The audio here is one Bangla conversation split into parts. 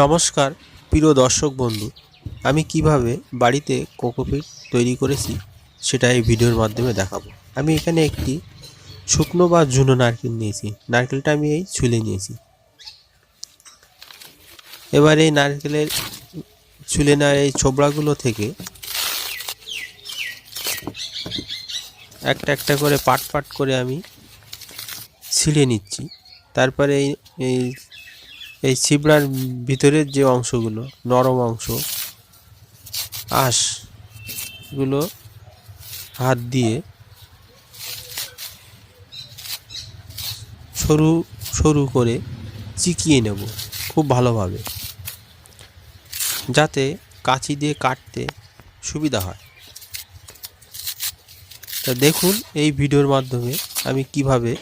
নমস্কার, প্রিয় দর্শক বন্ধু। আমি কীভাবে বাড়িতে কোকোপিট তৈরি করেছি, সেটা এই ভিডিওর মাধ্যমে দেখাবো। আমি এখানে একটি শুকনো বা ঝুনো নারকেল নিয়েছি। নারকেলটা আমি এই ছুলে নিয়েছি। এবার এই নারকেলের ছুলে নেওয়া এই ছোবড়াগুলো থেকে একটা একটা করে পাট পাট করে আমি ছিঁড়ে নিচ্ছি। তারপরে এই এই ছিবড়ার ভিতরের যে অংশগুলো, নরম অংশ আঁশগুলো হাত দিয়ে সরু সরু করে চিকিয়ে নেব খুব ভালোভাবে, যাতে কাঁচি দিয়ে কাটতে সুবিধা হয়। তা দেখুন এই ভিডিওর মাধ্যমে আমি কীভাবে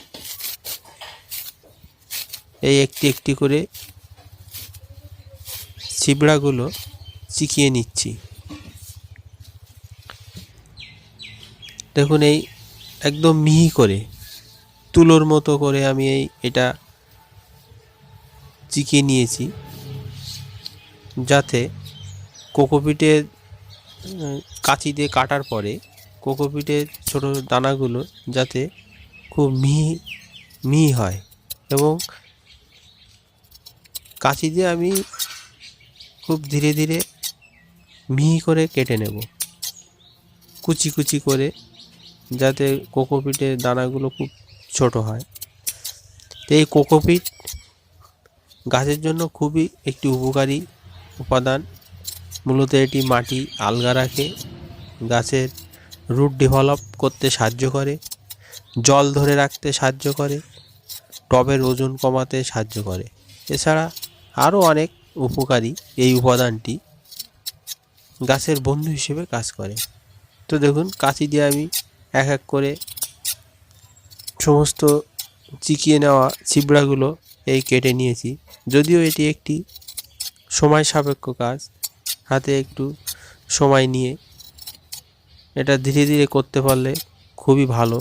এই একটি একটি করে ছিবড়াগুলো চিকিয়ে নিচ্ছি। দেখুন এই একদম মিহি করে তুলোর মতো করে আমি এই এটা চিকিয়ে নিয়েছি যাতে কোকোপিটের উম, কাঁচি দিয়ে কাটার পরে কোকোপিটের ছোট দানাগুলো যাতে খুব মিহি মিহি হয় এবং কাঁচি দিয়ে আমি খুব ধীরে ধীরে মিহি করে কেটে নেব। কুচি কুচি করে যাতে কোকোপিটের দানাগুলো খুব ছোট হয়। তো এই কোকোপিট গাছের জন্য খুবই একটি উপকারী উপাদান। মূলত এটি মাটি আলগা রাখে, গাছের রুট ডেভেলপ করতে সাহায্য করে, জল ধরে রাখতে সাহায্য করে, টবের ওজন কমাতে সাহায্য করে। এছাড়া আরও অনেক উপকারী এই উপাদানটি গাছের বন্ধু হিসেবে কাজ করে। তো দেখুন, কাঁচি দিয়ে আমি এক এক করে সমস্ত চিকিয়ে নেওয়া ছিবড়াগুলো এই কেটে নিয়েছি। যদিও এটি একটি সময় সাপেক্ষ কাজ, হাতে একটু সময় নিয়ে এটা ধীরে ধীরে করতে পারলে খুবই ভালো,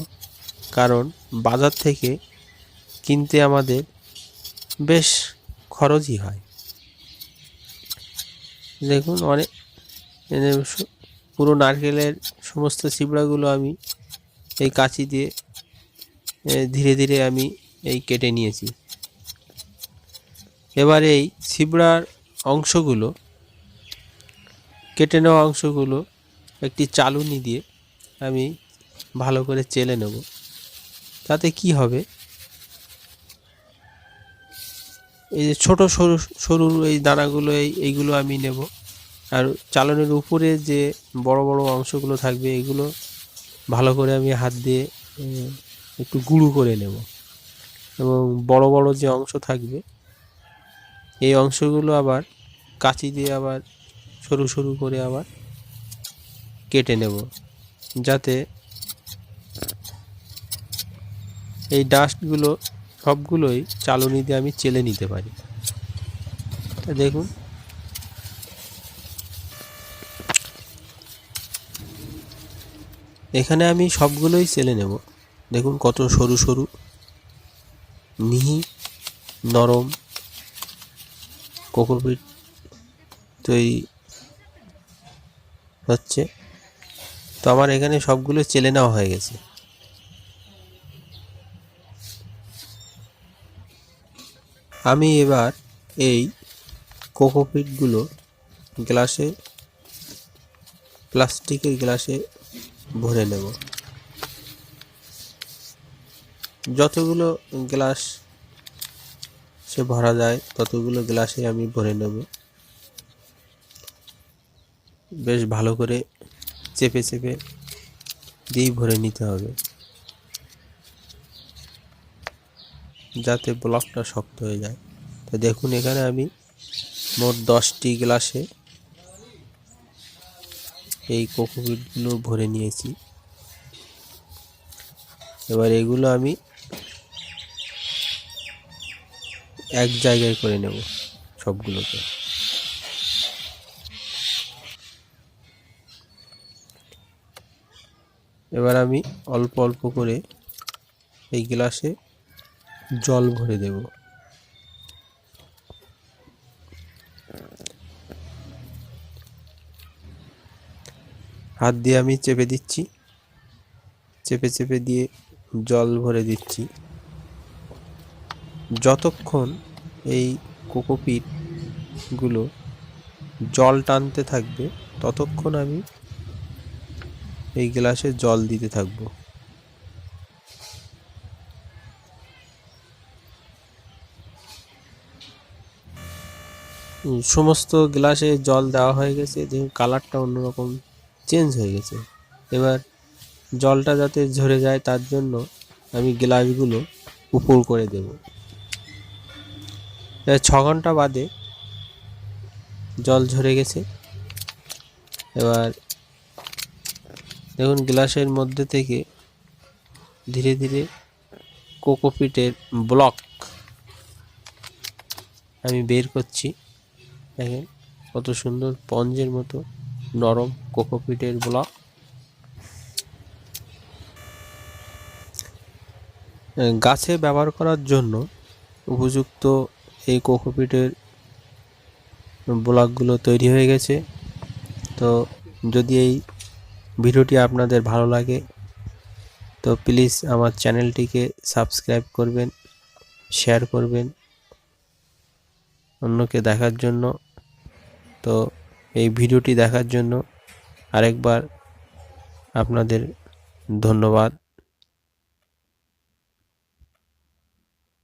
কারণ বাজার থেকে কিনতে আমাদের বেশ খরচই হয়। দেখুন, অনেক পুরো নারকেলের সমস্ত চিবড়াগুলো আমি এই কাঁচি দিয়ে ধীরে ধীরে আমি এই কেটে নিয়েছি। এবার এই ছিবড়ার অংশগুলো, কেটে নেওয়া অংশগুলো একটি চালুনি দিয়ে আমি ভালো করে চেলে নেব। তাতে কি হবে? এই যে ছোটো সরু সরু এই দানাগুলো, এই, এইগুলো আমি নেব। আর চালনের উপরে যে বড় বড় অংশগুলো থাকবে, এগুলো ভালো করে আমি হাত দিয়ে একটু গুঁড়ো করে নেব। এবং বড় বড় যে অংশ থাকবে, এই অংশগুলো আবার কাঁচি দিয়ে আবার সরু সরু করে আবার কেটে নেব, যাতে এই ডাস্টগুলো সবগুলোই চালনি দিয়ে আমি চেলে নিতে পারি। তা দেখুন। এখানে আমি সবগুলোই চেলে নেব। দেখুন কত সরু সরু। মিহি, নরম কোকোপিট তৈরি হচ্ছে। তো আমার এখানে সবগুলো চেলে নেওয়া হয়ে গেছে। আমি এবার এই কোকোপিটগুলো গ্লাসে, প্লাস্টিকের গ্লাসে ভরে নেব। যতগুলো গ্লাস সে ভরা যায়, ততগুলো গ্লাসে আমি ভরে নেব। বেশ ভালো করে চেপে চেপে দিয়েই ভরে নিতে হবে। যাতে ব্লকটা শক্ত হয়ে যায়। তো দেখুন, এখানে আমি মোট দশটি গ্লাসে এই কোকোপিটগুলো ভরে নিয়েছি। এবার এগুলো আমি এক জায়গায় করে নেব সবগুলোকে। এবার আমি অল্প অল্প করে এই গ্লাসে জল ভরে দেব। হাত দিয়ে আমি চেপে দিচ্ছি। চেপে চেপে দিয়ে জল ভরে দিচ্ছি। যতক্ষণ এই কোকোপিটগুলো জল টানতে থাকবে, ততক্ষণ আমি এই গ্লাসে জল দিতে থাকব। সমস্ত গ্লাসে জল দেওয়া হয়ে গেছে, দেখুন কালারটা অন্যরকম চেঞ্জ হয়ে গেছে। এবার জলটা যাতে ঝরে যায় তার জন্য আমি গ্লাসগুলো উপর করে দেব। ছ ঘণ্টা বাদে জল ঝরে গেছে। এবার দেখুন গ্লাসের মধ্যে থেকে ধীরে ধীরে কোকোপিটের ব্লক আমি বের করছি। দেখেন, কত সুন্দর পঞ্জের মতো নরম কোকোপিটের ব্লক। গাছে ব্যবহার করার জন্য উপযুক্ত এই কোকোপিটের ব্লকগুলো তৈরি হয়ে গেছে। তো যদি এই ভিডিওটি আপনাদের ভালো লাগে, তো প্লিজ আমার চ্যানেলটিকে সাবস্ক্রাইব করবেন, শেয়ার করবেন। অন্যকে দেখার জন্য তো এই ভিডিওটি দেখার জন্য আরেকবার আপনাদের ধন্যবাদ।